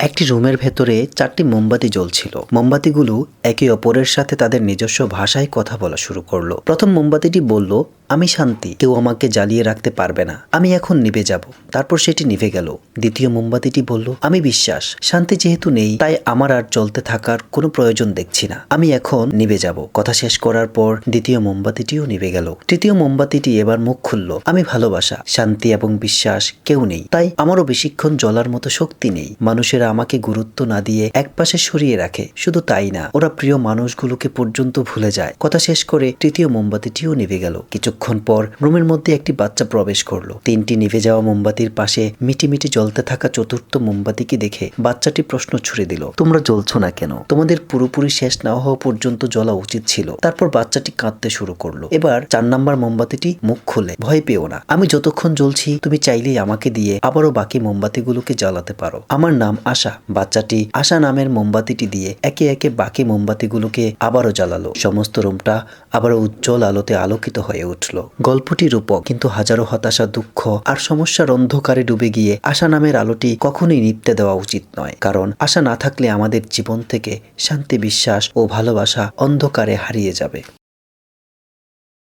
একটি রুমের ভেতরে চারটি মোমবাতি জ্বলছিল। মোমবাতিগুলো একে অপরের সাথে তাদের নিজস্ব ভাষায় কথা বলা শুরু করল। প্রথম মোমবাতিটি বলল আমি শান্তি, কেউ আমাকে জ্বালিয়ে রাখতে পারবে না। আমি এখন নিভে যাব। তারপর সেটি নিভে গেল। দ্বিতীয় মোমবাতিটি বলল, আমি বিশ্বাস, শান্তি যেহেতু নেই, তাই আমার আর চলতে থাকার কোনো প্রয়োজন দেখছি না। আমি এখন নিভে যাব। কথা শেষ করার পর দ্বিতীয় মোমবাতিটিও নিভে গেল। তৃতীয় মোমবাতিটি এবার মুখ খুলল, আমি ভালোবাসা, শান্তি এবং বিশ্বাস কেউ নেই, তাই আমারও বেশিক্ষণ জ্বলার মতো শক্তি নেই। মানুষেরা আমাকে গুরুত্ব না দিয়ে একপাশে সরিয়ে রাখে। শুধু তাই না, ওরা প্রিয় মানুষগুলোকে পর্যন্ত ভুলে যায়। কথা শেষ করে তৃতীয় মোমবাতিটিও নিভে গেল। কিছুক্ষণ পর রুমের মধ্যে একটি বাচ্চা প্রবেশ করল। তিনটি নিভে যাওয়া মোমবাতির পাশে মিটি মিটি জ্বলতে থাকা চতুর্থ মোমবাতিকে দেখে বাচ্চাটি প্রশ্ন ছুড়ে দিল, তোমরা জ্বলছো না কেন? তোমাদের পুরোপুরি শেষ না হওয়া পর্যন্ত জ্বলা উচিত ছিল। তারপর বাচ্চাটি কাঁদতে শুরু করল। এবার চার নাম্বার মোমবাতিটি মুখ খুলে, ভয় পেও না, আমি যতক্ষণ জ্বলছি, তুমি চাইলেই আমাকে দিয়ে আবারও বাকি মোমবাতিগুলোকে জ্বালাতে পারো। আমার নাম আশা। বাচ্চাটি আশা নামের মোমবাতিটি দিয়ে একে একে বাকি মোমবাতিগুলোকে আবারও জ্বালালো। সমস্ত রুমটা আবারও উজ্জ্বল আলোতে আলোকিত হয়ে উঠল গল্পটি রূপক, কিন্তু হাজারো হতাশা, দুঃখ আর সমস্যার অন্ধকারে ডুবে গিয়ে আশা নামের আলোটি কখনোই নিপতে দেওয়া উচিত নয়। কারণ আশা না থাকলে আমাদের জীবন থেকে শান্তি, বিশ্বাস ও ভালোবাসা অন্ধকারে হারিয়ে যাবে।